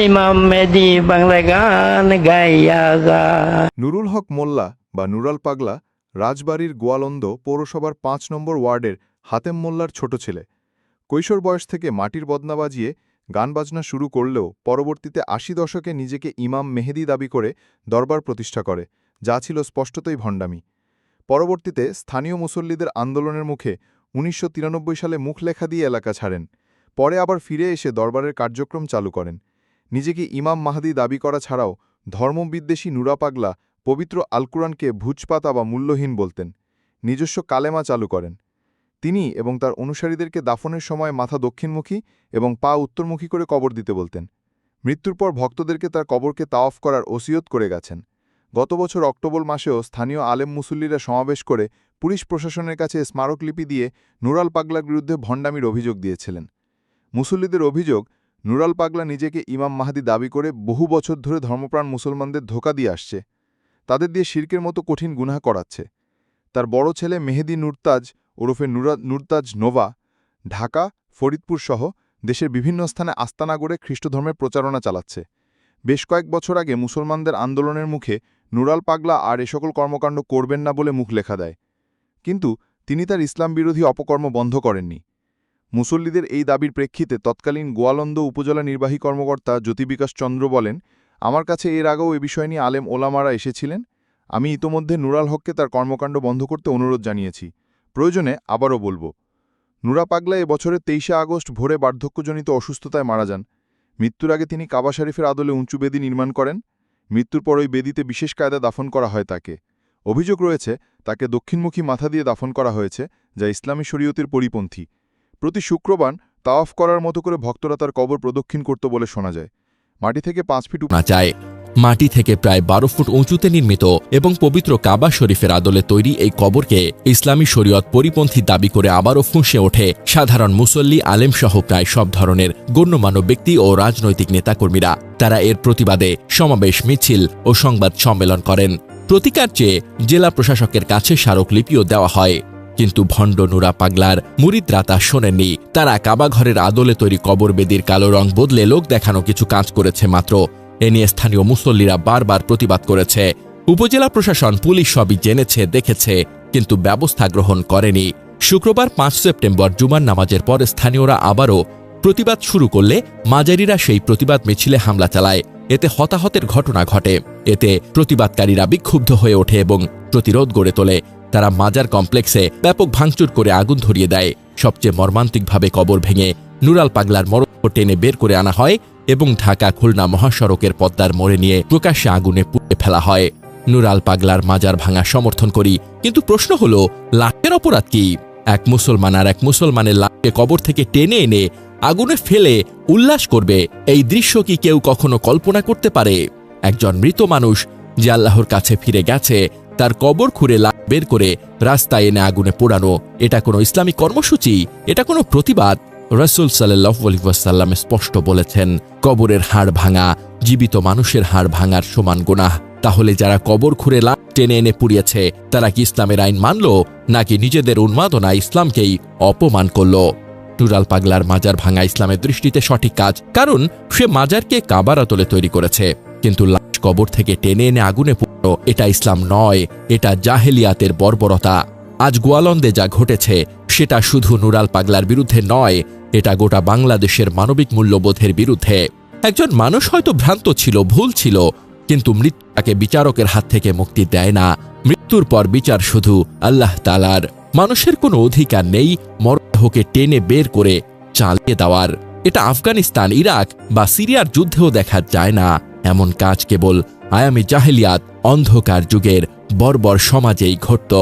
ইমাম মেদি বাংলা গান গাইয়া গা নুরুল হক মোল্লা বা নুরাল পাগলা রাজবাড়ির গোয়ালন্দ পৌরসভার পাঁচ নম্বর ওয়ার্ডের হাতেম মোল্লার ছোট ছেলে। কৈশোর বয়স থেকে মাটির বদনা বাজিয়ে গান বাজনা শুরু করলেও পরবর্তীতে আশি দশকে নিজেকে ইমাম মেহেদি দাবি করে দরবার প্রতিষ্ঠা করে, যা ছিল স্পষ্টতই ভণ্ডামি। পরবর্তীতে স্থানীয় মুসল্লিদের আন্দোলনের মুখে উনিশশো তিরানব্বই সালে মুখ লেখা দিয়ে এলাকা ছাড়েন। পরে আবার ফিরে এসে দরবারের কার্যক্রম চালু করেন। নিজেকে ইমাম মাহাদি দাবি করা ছাড়াও ধর্মবিদ্বেষী নুরা পাগলা পবিত্র আলকুরানকে ভুজপাতা বা মূল্যহীন বলতেন, নিজস্ব কালেমা চালু করেন। তিনি এবং তার অনুসারীদেরকে দাফনের সময় মাথা দক্ষিণমুখী এবং পা উত্তরমুখী করে কবর দিতে বলতেন। মৃত্যুর পর ভক্তদেরকে তার কবরকে তাওয়াফ করার ওসিয়ত করে গেছেন। গত বছর অক্টোবর মাসেও স্থানীয় আলেম মুসল্লিরা সমাবেশ করে পুলিশ প্রশাসনের কাছে স্মারকলিপি দিয়ে নুরাল পাগলার বিরুদ্ধে ভণ্ডামির অভিযোগ দিয়েছিলেন। মুসল্লিদের অভিযোগ নুরাল পাগলা নিজেকে ইমাম মাহাদি দাবি করে বহু বছর ধরে ধর্মপ্রাণ মুসলমানদের ধোকা দিয়ে আসছে, তাদের দিয়ে শির্কের মতো কঠিন গুনাহ করাচ্ছে। তার বড় ছেলে মেহেদি নুরতাজ ওরফে নুরা নুরতাজ নোভা ঢাকা, ফরিদপুর সহ দেশের বিভিন্ন স্থানে আস্তানা গড়ে খ্রিস্টধর্মের প্রচারণা চালাচ্ছে। বেশ কয়েক বছর আগে মুসলমানদের আন্দোলনের মুখে নুরাল পাগলা আর এ সকল কর্মকাণ্ড করবেন না বলে মুখ লেখা দেয়। কিন্তু তিনি তার ইসলাম বিরোধী অপকর্ম বন্ধ করেননি। মুসল্লিদের এই দাবির প্রেক্ষিতে তৎকালীন গোয়ালন্দ উপজেলা নির্বাহী কর্মকর্তা জ্যোতিবিকাশ চন্দ্র বলেন, আমার কাছে এর আগেও এ বিষয় নিয়ে আলেম ওলামারা এসেছিলেন। আমি ইতোমধ্যে নুরাল হককে তার কর্মকাণ্ড বন্ধ করতে অনুরোধ জানিয়েছি। প্রয়োজনে আবারও বলব। নুরা পাগলা বছরের তেইশে আগস্ট ভোরে বার্ধক্যজনিত অসুস্থতায় মারা যান। মৃত্যুর আগে তিনি কাবা শরীফের আদলে উঁচু বেদি নির্মাণ করেন। মৃত্যুর পর ওই বেদিতে বিশেষ কায়দা দাফন করা হয় তাকে। অভিযোগ রয়েছে, তাকে দক্ষিণমুখী মাথা দিয়ে দাফন করা হয়েছে, যা ইসলামী শরীয়তের পরিপন্থী। প্রতি শুক্রবার তাওয়াফ করার মতো করে ভক্তরা তার কবর প্রদক্ষিণ করত বলে শোনা যায়। মাটি থেকে পাঁচ ফিট না যায় মাটি থেকে প্রায় বারো ফুট উঁচুতে নির্মিত এবং পবিত্র কাবা শরীফের আদলে তৈরি এই কবরকে ইসলামী শরীয়ত পরিপন্থী দাবি করে আবারও ফুঁসে ওঠে সাধারণ মুসল্লি, আলেমসহ প্রায় সব ধরনের গণ্যমান্য ব্যক্তি ও রাজনৈতিক নেতাকর্মীরা। তারা এর প্রতিবাদে সমাবেশ, মিছিল ও সংবাদ সম্মেলন করেন। প্রতিকার চেয়ে জেলা প্রশাসকের কাছে স্মারকলিপিও দেওয়া হয়। কিন্তু ভণ্ড নুরা পাগলার মুরিদরা তা শোনেননি। তারা কাবাঘরের আদলে তৈরি কবর বেদির কালো রং বদলে লোক দেখানো কিছু কাজ করেছে মাত্র। এ নিয়ে স্থানীয় মুসল্লিরা বারবার প্রতিবাদ করেছে। উপজেলা প্রশাসন, পুলিশ সবই জেনেছে, দেখেছে, কিন্তু ব্যবস্থা গ্রহণ করেনি। শুক্রবার পাঁচ সেপ্টেম্বর জুমার নামাজের পর স্থানীয়রা আবারও প্রতিবাদ শুরু করলে মাজারিরা সেই প্রতিবাদ মিছিলে হামলা চালায়। এতে হতাহতের ঘটনা ঘটে। এতে প্রতিবাদকারীরা বিক্ষুব্ধ হয়ে ওঠে এবং প্রতিরোধ গড়ে তোলে। তারা মাজার কমপ্লেক্সে ব্যাপক ভাঙচুর করে আগুন ধরিয়ে দেয়। সবচেয়ে মর্মান্তিকভাবে কবর ভেঙে নুরাল পাগলার মরণ টেনে বের করে আনা হয় এবং ঢাকা খুলনা মহাসড়কের পদ্মার মোড়ে নিয়ে প্রকাশ্যে আগুনে পুড়ে ফেলা হয়। নুরাল পাগলার মাজার ভাঙা সমর্থন করি, কিন্তু প্রশ্ন হল, লাশের অপরাধ কি? এক মুসলমান আর এক মুসলমানের লাশকে কবর থেকে টেনে এনে আগুনে ফেলে উল্লাস করবে, এই দৃশ্য কি কেউ কখনো কল্পনা করতে পারে? একজন মৃত মানুষ যে আল্লাহর কাছে ফিরে গেছে তার কবর খুঁড়ে লাশ বের করে রাস্তায় এনে আগুনে পোড়ানো। এটা কোনো ইসলামী কর্মসূচি, এটা কোনো প্রতিবাদ, রসুল সাল্লাহ স্পষ্ট বলেছেন, কবরের হাড় ভাঙা, জীবিত মানুষের হাড় ভাঙার সমান গুনাহ। তাহলে যারা কবর খুঁড়ে লাশ টেনে এনে পুড়িয়েছে, তারা কি ইসলামের আইন মানল, নাকি নিজেদের উন্মাদনা ইসলামকেই অপমান করল? নুরাল পাগলার মাজার ভাঙা ইসলামের দৃষ্টিতে সঠিক কাজ, কারণ সে মাজারকে কাবার আতলে তৈরি করেছে। কিন্তু লাশ কবর থেকে টেনে এনে আগুনে এটা ইসলাম নয়, এটা জাহেলিয়াতের বর্বরতা। আজ গোয়ালন্দে যা ঘটেছে, সেটা শুধু নুরাল পাগলার বিরুদ্ধে নয়, এটা গোটা বাংলাদেশের মানবিক মূল্যবোধের বিরুদ্ধে। একজন মানুষ হয়তো ভ্রান্ত ছিল, ভুল ছিল, কিন্তু মৃত্যু তাকে বিচারকের হাত থেকে মুক্তি দেয় না। মৃত্যুর পর বিচার শুধু আল্লাহ তালার মানুষের কোনো অধিকার নেই, মরদেহকে টেনে বের করে চালিয়ে দেওয়ার। এটা আফগানিস্তান, ইরাক বা সিরিয়ার যুদ্ধেও দেখা যায় না, এমন কাজ কেবল আয়ামি জাহেলিয়াত অন্ধকার যুগের বর্বর সমাজেই ঘটত।